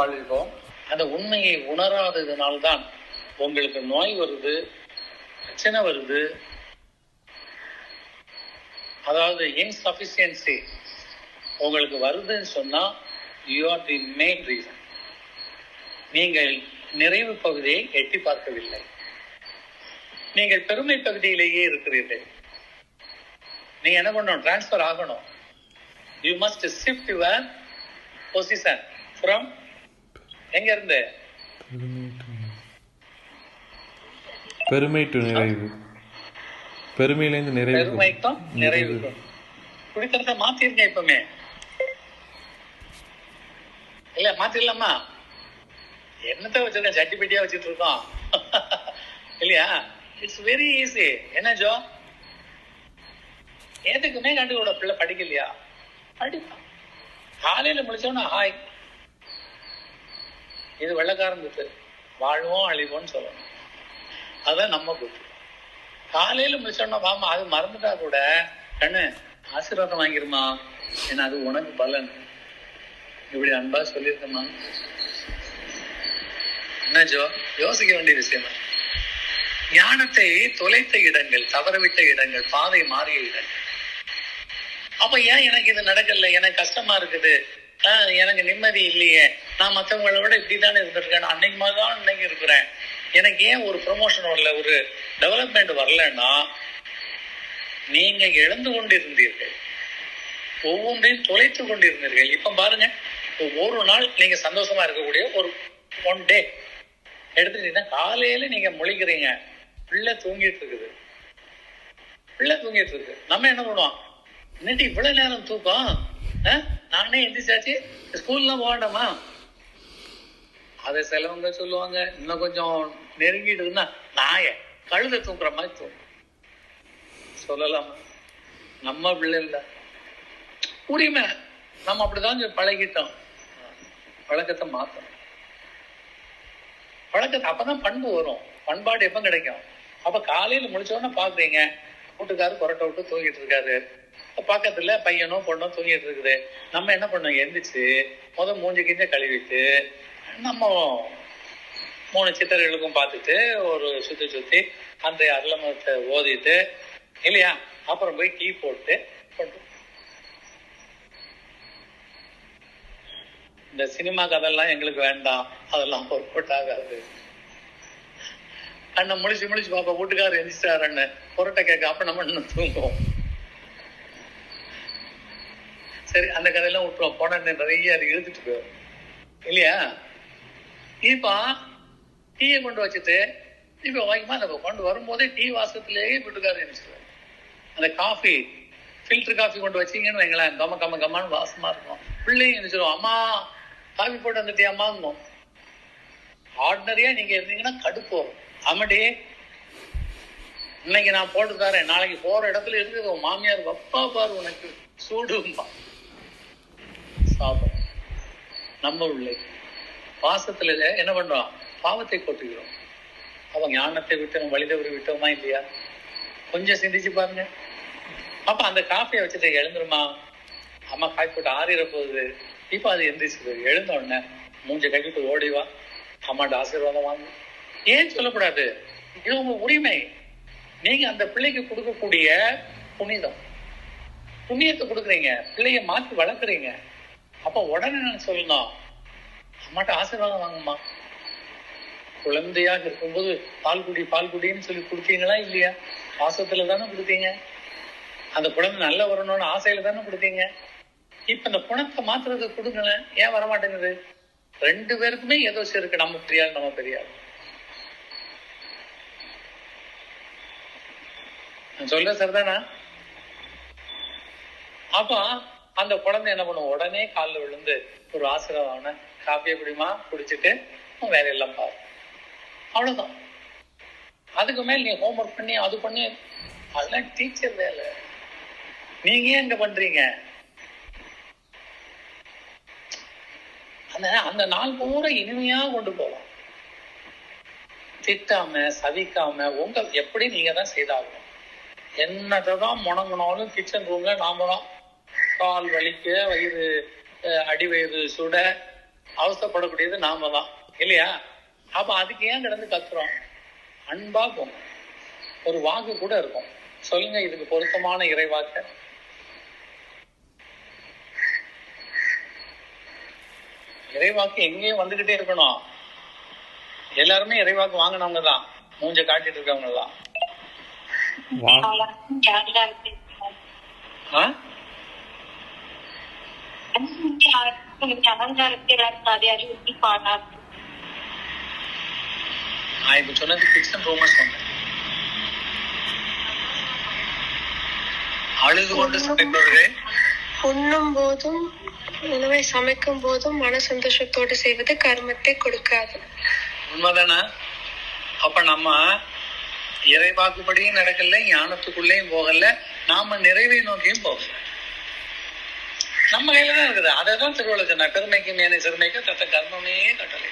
வாழ்கிறோம் அந்த உண்மையை உணராததுனால்தான் உங்களுக்கு நோய் வருது பிரச்சனை வருது. அதாவது இன்சபிஷியன்சி உங்களுக்கு வருதுன்னு சொன்னா you are the main reason நீங்கள் நிறைவு பகுதியை எட்டி பார்க்கவில்லை. நீங்கள் பெருமை பகுதியிலேயே இருக்கிறீர்கள். நீங்க என்ன பண்ணணும்? டிரான்ஸ்பர் ஆகணும். You must shift your position from எங்க இருந்து பெருமை டு நிறைவு. பெருமையிலேருந்து நிறைவு. பெருமைக்கும் நிறைவுக்கும் குடித்தனத்தை மாத்திருங்க இப்பவுமே. இல்ல மாத்திரலாமா? என்னத்த வச்சிருக்கேன் சட்டி பெட்டியா வச்சிட்டு இருக்கோம் இல்லையா? இட்ஸ் வெரி ஈஸி என்ன ஜோ? எதுக்குமே கண்டுக்கூட பிள்ளை படிக்கலையா? படிப்பான். காலையில முடிச்சோன்னா ஹாய் இது வெள்ளக்காரன் குத்து. வாழ்வோம் அழிவோம்னு சொல்லணும். அதான் நம்ம புத்து காலையில முடிச்சோன்னா வாமா அது மறந்துட்டா கூட கண்ணு ஆசீர்வாதம் வாங்கிருமா? ஏன்னா அது உனக்கு பலன். இப்படி அன்பா சொல்லியிருக்கமா என்ன ஜோ யோசிக்க வேண்டிய விஷயம். ஞானத்தை தொலைத்த இடங்கள் தவறவிட்ட இடங்கள் பாதை மாறிய இடங்கள். அப்ப ஏன் எனக்கு இது நடக்கல? எனக்கு கஷ்டமா இருக்குது. எனக்கு நிம்மதி இல்லையே. நான் மத்தவங்கள விட இப்படித்தானே இருந்திருக்கேன். அன்னைக்கு மாதிரி தான் இன்னைக்கு இருக்கிறேன். எனக்கு ஏன் ஒரு ப்ரொமோஷன் வரல? ஒரு டெவலப்மெண்ட் வரலன்னா நீங்க எழுந்து கொண்டிருந்தீர்கள். ஒவ்வொன்றையும் தொலைத்து கொண்டிருந்தீர்கள். இப்ப பாருங்க ஒரு நாள் நீங்க சந்தோஷமா இருக்கக்கூடிய ஒரு ஒன் டே எடுத்துட்டீங்கன்னா காலையில நீங்க முழிக்கிறீங்க. பிள்ளை தூங்கிட்டு இருக்குது. பிள்ளை தூங்கிட்டு இருக்கு. நம்ம என்ன பண்ணுவோம்? என்னடி இவ்வளவு நேரம் தூக்கம்? ஆ? நானே எந்திரிச்சாச்சு. ஸ்கூல்லாம் போக வேண்டாமா அதை சிலவங்க சொல்லுவாங்க. இன்னும் கொஞ்சம் நெருங்கிடுதுன்னா நாய கழுத தூக்குற மாதிரி தூங்கும் சொல்லலாமா? நம்ம பிள்ளை இல்ல உரிமை. நம்ம அப்படிதான் பழகிட்டோம். பழக்கத்தை மாத்தோம் பழக்கத்தை அப்பதான் பண்பு வரும். பண்பாடு எப்ப கிடைக்கும்? அப்ப காலையில முடிச்சோடனே பாக்குறீங்க. வீட்டுக்காரு கொரட்டை விட்டு தூங்கிட்டு இருக்காரு. பக்கத்துல பையனோ பொண்ணோ தூங்கிட்டு இருக்குது. நம்ம என்ன பண்ணோம்? எந்திரிச்சு முத மூஞ்சி கிஞ்ச கழுவிட்டு நம்ம மூணு சித்தர்களுக்கும் பார்த்துட்டு ஒரு சுத்தி சுத்தி அந்த அருளமத்தை ஓதிட்டு இல்லையா? அப்புறம் போய் டீ போட்டு இந்த சினிமா கதெல்லாம் எங்களுக்கு வேண்டாம். அதெல்லாம் ஒர்க் ஆகாது அண்ணன் முழிச்சு முழிச்சு பாப்பா வீட்டுக்காரர் எந்திரிச்சாருன்னு புரட்டை கேட்க அப்ப நம்ம இன்னும் தூங்குவோம். சரி அந்த கதையெல்லாம் விட்டுருவோம். போனா நிறைய அது இழுத்துட்டு போயிடும். இல்லையா? இப்ப டீயை கொண்டு வச்சுட்டு இப்போ வாங்கிமா நம்ம கொண்டு வரும்போதே டீ வாசத்துலேயே வீட்டுக்காரர் எந்திரிச்சிருவாரு அந்த காஃபி ஃபில்டர் காஃபி கொண்டு வச்சீங்கன்னு வைங்களேன் கம கம கமான்னு வாசமா இருக்கும். பிள்ளையும் எந்திரிச்சிடும் அம்மா காஃபி போட்டு வந்துட்டியாமாங்கும் ஆர்டினரியா நீங்க இருந்தீங்கன்னா கடுப்பு வரும். ஆமாடி இன்னைக்கு நான் போட்டு தரேன் நாளைக்கு போற இடத்துல இருக்குது மாமியார் வப்பா பாரு உனக்கு. சூடும்பா பாவம். நம்ம உள்ளே. பாசத்துல என்ன பண்றோம்? பாவத்தை கொட்டுகிறோம் அவன் ஞானத்தை விட்டோம் வழிதவரை விட்டோமா இல்லையா? கொஞ்சம் சிந்திச்சு பாருங்க. அப்ப அந்த காஃபியை வச்சுட்டு எழுந்துருமா? அம்மா காய் போட்டு ஆறிட போகுது. இப்போ அது எந்திரிச்சு எழுந்த உடனே மூஞ்ச கட்டிட்டு ஓடி வா. அம்மாட்ட ஆசீர்வாதம் வாங்க. ஏன் சொல்லக்கூடாது? இது உங்க உரிமை. நீங்க அந்த பிள்ளைக்கு கொடுக்கக்கூடிய புனிதம். புண்ணியத்தை கொடுக்குறீங்க. பிள்ளைய மாத்தி வளர்க்குறீங்க. அப்போ உடனே நான் சொல்லணும் அம்மாட்ட ஆசீர்வாதம் வாங்கம்மா. குழந்தையாக இருக்கும்போது பால் குடி பால் குடின்னு சொல்லி கொடுத்தீங்களா இல்லையா? பாசத்துல தானே கொடுத்தீங்க. அந்த குழந்தை நல்லா வரணும்னு ஆசையில தானே கொடுத்தீங்க. இப்ப இந்த குணத்தை மாத்துறதுக்கு கொடுங்களேன். ஏன் வரமாட்டேங்குது? ரெண்டு பேருக்குமே ஏதோ இருக்கு. நம்ம பெரியாள் நம்ம பெரியாள். சொல்ல சொல்ற சரிதானா? அப்ப அந்த குழந்தை என்ன பண்ணும்? உடனே காலில் விழுந்து ஒரு ஆசீர்வாதம் காப்பியை குடிமா குடிச்சிட்டு வேலையெல்லாம் பாரு. அவ்வளவுதான். அதுக்கு மேல் நீ ஹோம்ஒர்க் பண்ணி அது பண்ணி அதெல்லாம் டீச்சர் வேலை. நீங்க ஏன் இங்க பண்றீங்க? அந்த அந்த நாள் பூரா இனிமையா கொண்டு போகலாம். திட்டாம சவிக்காம உங்க எப்படி நீங்க தான் செய்தாகணும்? என்னதான் முணங்கினாலும் கிச்சன் ரூம்ல நாம தான் கால் வலிக்க வயிறு அஹ், அடி வயிறு சுட அவசரப்படக்கூடியது நாம தான். இல்லையா? அப்ப அதுக்கு ஏன் கிடந்து கத்துறோம்? அன்பா போங்க. ஒரு வாக்கு கூட இருக்கும். சொல்லுங்க இதுக்கு பொருத்தமான இறைவாக்க. இறைவாக்கு எங்கேயும் வந்துகிட்டே இருக்கணும். எல்லாருமே இறைவாக்கு வாங்கினவங்க தான். மூஞ்ச காட்டிட்டு இருக்கவங்க தான். நான் இப்ப சொன்னது கிச்சன் ரூம சொன்னேன் அழுது கொண்டு சமைப்பவர்களே. உண்ணும் போதும் உணவை சமைக்கும் போதும் மன சந்தோஷத்தோடு செய்வது கர்மத்தை கொடுக்காது. உண்மைதானே? அப்ப நம்ம இறைவாக்குப்படியும் நடக்கல ஞானத்துக்குள்ளேயும் போகல நாம நிறைவை நோக்கியும் போகல. நம்ம கையில தான் இருக்குது. அதை தான் திருவள்ளுவர் சொன்னார் பெருமைக்கு மேனை சிறுமைக்கு தத்த கர்மமே கட்டளை.